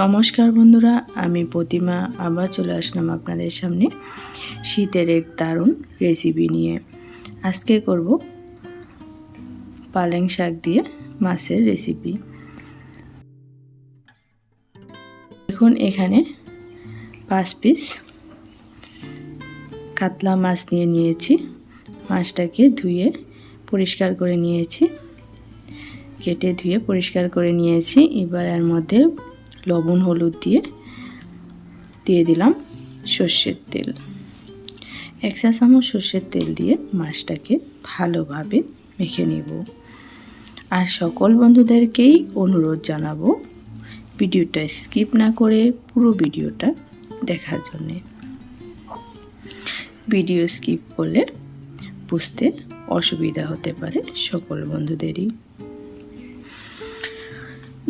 নমস্কার বন্ধুরা, আমি প্রতিমা, আবার চলে আসলাম আপনাদের সামনে শীতের এক দারুণ রেসিপি নিয়ে। আজকে করব পালং শাক দিয়ে মাছের রেসিপি দেখুন, এখানে পাঁচ পিস কাতলা মাছ নিয়ে নিয়েছি। মাছটাকে ধুয়ে পরিষ্কার করে নিয়েছি। কেটে ধুয়ে পরিষ্কার করে নিয়েছি। এবার এর মধ্যে লবণ, হলুদ দিয়ে দিয়ে দিলাম সর্ষের তেল। এক চা চামচ সর্ষের তেল দিয়ে মাছটাকে ভালোভাবে মেখে নিব। আর সকল বন্ধুদেরকেই অনুরোধ জানাব ভিডিওটা স্কিপ না করে পুরো ভিডিওটা দেখার জন্যে। ভিডিও স্কিপ করলে বুঝতে অসুবিধা হতে পারে সকল বন্ধুদেরই।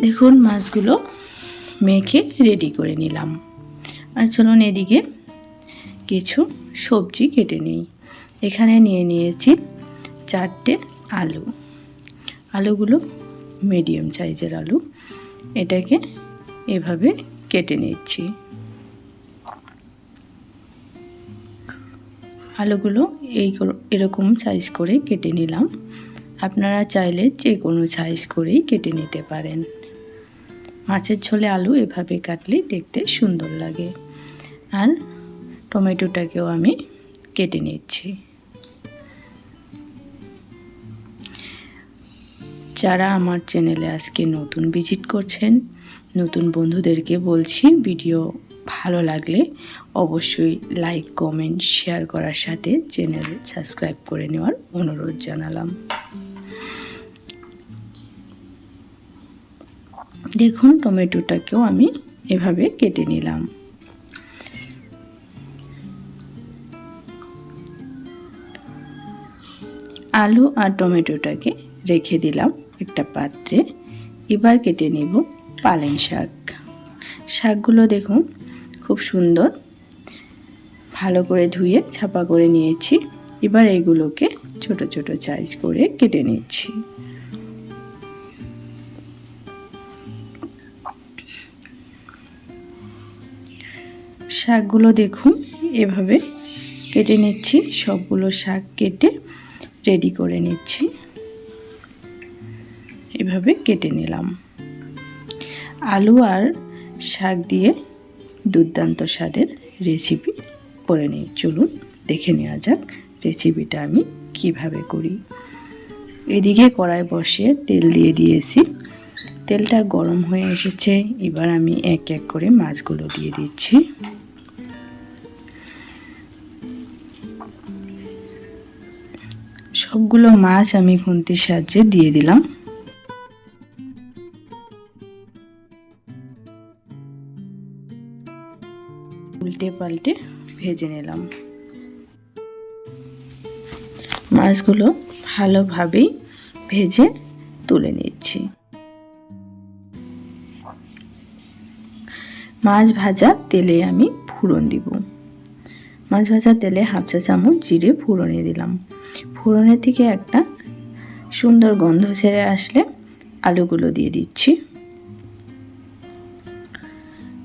দেখুন, মাছগুলো মেখে রেডি করে নিলাম। আর চলুন এদিকে কিছু সবজি কেটে নিই। এখানে নিয়ে নিয়েছি চারটে আলু। আলুগুলো মিডিয়াম সাইজের আলু। এটাকে এভাবে কেটে নিচ্ছি। আলুগুলো এই এরকম সাইজ করে কেটে নিলাম। আপনারা চাইলে যে কোনো সাইজ করেই কেটে নিতে পারেন। মাছের ঝোলে আলু এভাবে কাটলে দেখতে সুন্দর লাগে। আর টমেটোটাকেও আমি কেটে নিচ্ছি। যারা আমার চ্যানেলে আজকে নতুন ভিজিট করছেন, নতুন বন্ধুদেরকে বলছি, ভিডিও ভালো লাগলে অবশ্যই লাইক, কমেন্ট, শেয়ার করার সাথে চ্যানেল সাবস্ক্রাইব করে নেওয়ার অনুরোধ জানালাম। দেখুন টমেটোটাকেও আমি এভাবে কেটে নিলাম। আলু আর টমেটোটাকে রেখে দিলাম একটা পাত্রে। এবার কেটে নিব পালেং শাক। শাকগুলো দেখুন খুব সুন্দর। ভালো করে ধুয়ে ছাপা করে নিয়েছি। এবার এগুলোকে ছোট ছোট সাইজ করে কেটে নিচ্ছি। শাকগুলো দেখুন, এভাবে কেটে নিচ্ছি। সবগুলো শাক কেটে রেডি করে নিচ্ছি। এভাবে কেটে নিলাম। আলু আর শাক দিয়ে দুর্দান্ত স্বাদের রেসিপি করে নিই। চলুন দেখে নেওয়া যাক রেসিপিটা আমি কীভাবে করি। এদিকে কড়াই বসিয়ে তেল দিয়ে দিয়েছি। তেলটা গরম হয়ে এসেছে। এবার আমি এক এক করে মাছগুলো দিয়ে দিচ্ছি। সবগুলো মাছ আমি খুন্তির সাহায্যে দিয়ে দিলাম। উল্টে পাল্টে ভেজে নিলাম। মাছগুলো ভালোভাবেই ভেজে তুলে নিচ্ছি। মাছ ভাজা তেলে আমি ফুরন দিব। মাছ ভাজা তেলে হাফ চা চামচ জিরে ফুরনে দিলাম। ফোড়নের থেকে একটা সুন্দর গন্ধ ছেড়ে আসলে আলুগুলো দিয়ে দিচ্ছি।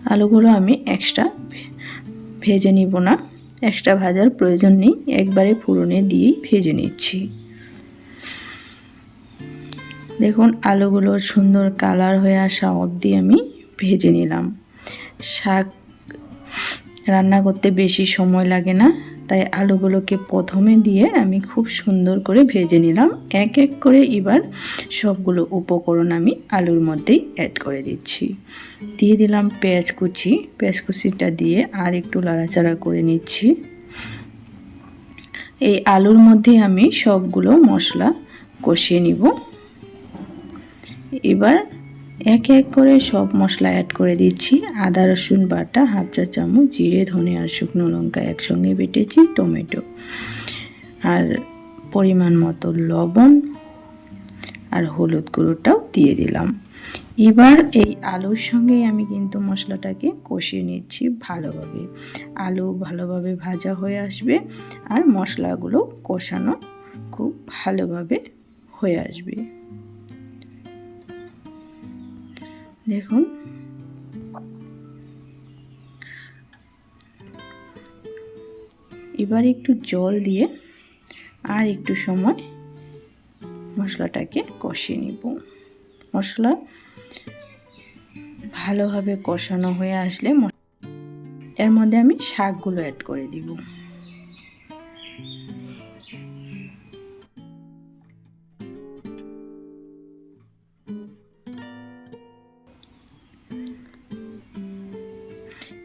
আলুগুলো আমি এক্সট্রা ভেজে নিব না। এক্সট্রা ভাজার প্রয়োজন নেই, একবারে ফোড়নে দিয়েই ভেজে নিচ্ছি। দেখুন, আলুগুলোর সুন্দর কালার হয়ে আসা অবধি আমি ভেজে নিলাম। শাক রান্না করতে বেশি সময় লাগে না। তাই আলুগুলোকে প্রথমে দিয়ে আমি খুব সুন্দর করে ভেজে নিলাম। এক এক করে এবার সবগুলো উপকরণ আমি আলুর মধ্যেই অ্যাড করে দিচ্ছি। দিয়ে দিলাম পেঁয়াজ কুচি। পেঁয়াজ কুচিটা দিয়ে আর একটু লাড়াচাড়া করে নিচ্ছি। এই আলুর মধ্যে আমি সবগুলো মশলা কষিয়ে নিব। এবার এক এক করে সব মশলা অ্যাড করে দিচ্ছি। আদা, রসুন বাটা, হাফ চা চামচ, জিরে, ধনে আর শুকনো লঙ্কা একসঙ্গে বেটেছি, টমেটো। আর পরিমাণ মতো লবণ আর হলুদ গুঁড়োটাও দিয়ে দিলাম। এবার এই আলুর সঙ্গে আমি কিন্তু মশলাটাকে কষিয়ে নিচ্ছি ভালোভাবে। আলু ভালোভাবে ভাজা হয়ে আসবে আর মশলাগুলো কষানো খুব ভালোভাবে হয়ে আসবে। দেখুন। এবার একটু জল দিয়ে আর একটু সময় মশলাটাকে কষিয়ে নিব। মশলা ভালোভাবে কষানো হয়ে আসলে এর মধ্যে আমি শাকগুলো অ্যাড করে দিব।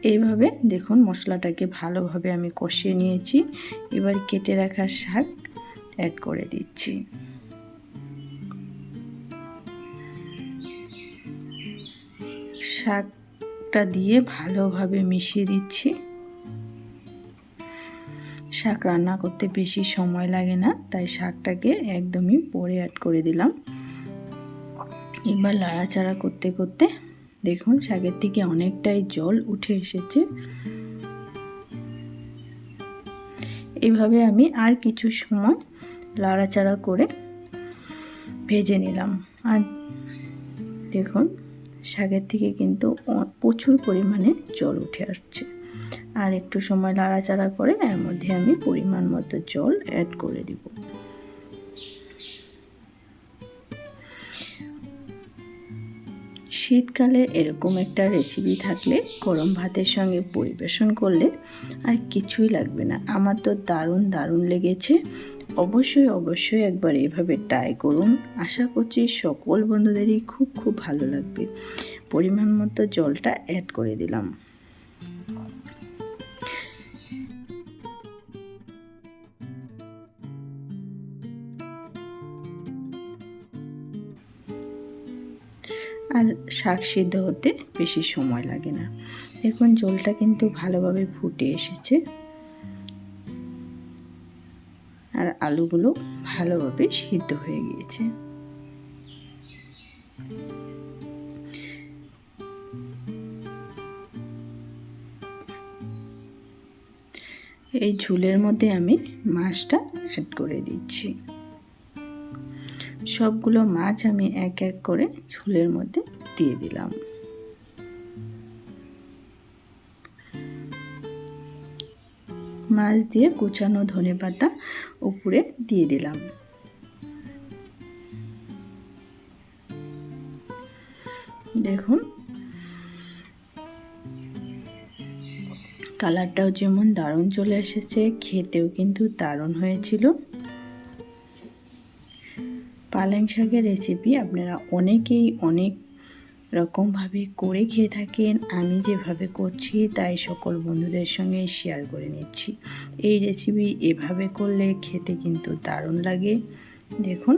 এইভাবে দেখুন মশলাটাকে ভালোভাবে আমি কষিয়ে নিয়েছি। এবার কেটে রাখা শাক অ্যাড করে দিচ্ছি। শাকটা দিয়ে ভালোভাবে মিশিয়ে দিচ্ছি। শাক রান্না করতে বেশি সময় লাগে না, তাই শাকটাকে একদমই পরে অ্যাড করে দিলাম। এবার লাড়াচাড়া করতে করতে দেখুন, শাকের থেকে অনেকটাই জল উঠে এসেছে। এভাবে আমি আর কিছু সময় লাড়াচাড়া করে ভেজে নিলাম। আর দেখুন, শাকের থেকে কিন্তু প্রচুর পরিমাণে জল উঠে আসছে। আর একটু সময় লাড়াচাড়া করে, এর মধ্যে আমি পরিমাণ মতো জল অ্যাড করে দিব। শীতকালে এরকম একটা রেসিপি থাকলে গরম ভাতের সঙ্গে পরিবেশন করলে আর কিছুই লাগবে না। আমার তো দারুণ দারুণ লেগেছে। অবশ্যই অবশ্যই একবার এভাবে ট্রাই করুন। আশা করছি সকল বন্ধুদেরই খুব খুব ভালো লাগবে। পরিমাণ মতো জলটা অ্যাড করে দিলাম। আর শাক সিদ্ধ হতে বেশি সময় লাগে না। দেখুন, জলটা কিন্তু ভালোভাবে ফুটে এসেছে। আর আলুগুলো ভালোভাবে সিদ্ধ হয়ে গিয়েছে। এই ঝুলের মধ্যে আমি মাছটা অ্যাড করে দিচ্ছি। সবগুলো মাছ আমি এক এক করে ঝুলের মধ্যে দিয়ে দিলাম। মাছ দিয়ে কুচানো ধনে পাতা উপরে দিয়ে দিলাম। দেখুন, কালারটাও যেমন দারুণ চলে এসেছে, খেতেও কিন্তু দারুণ হয়েছিল। পালং শাকের রেসিপি আপনারা অনেকেই অনেক রকমভাবে করে খেয়ে থাকেন। আমি যেভাবে করছি, তাই সকল বন্ধুদের সঙ্গে শেয়ার করে নিচ্ছি। এই রেসিপি এভাবে করলে খেতে কিন্তু দারুণ লাগে। দেখুন,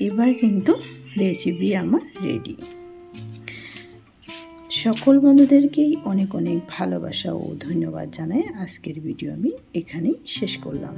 এবার কিন্তু রেসিপি আমার রেডি সকল বন্ধুদেরকেই অনেক অনেক ভালোবাসা ও ধন্যবাদ জানাই। আজকের ভিডিও আমি এখানেই শেষ করলাম।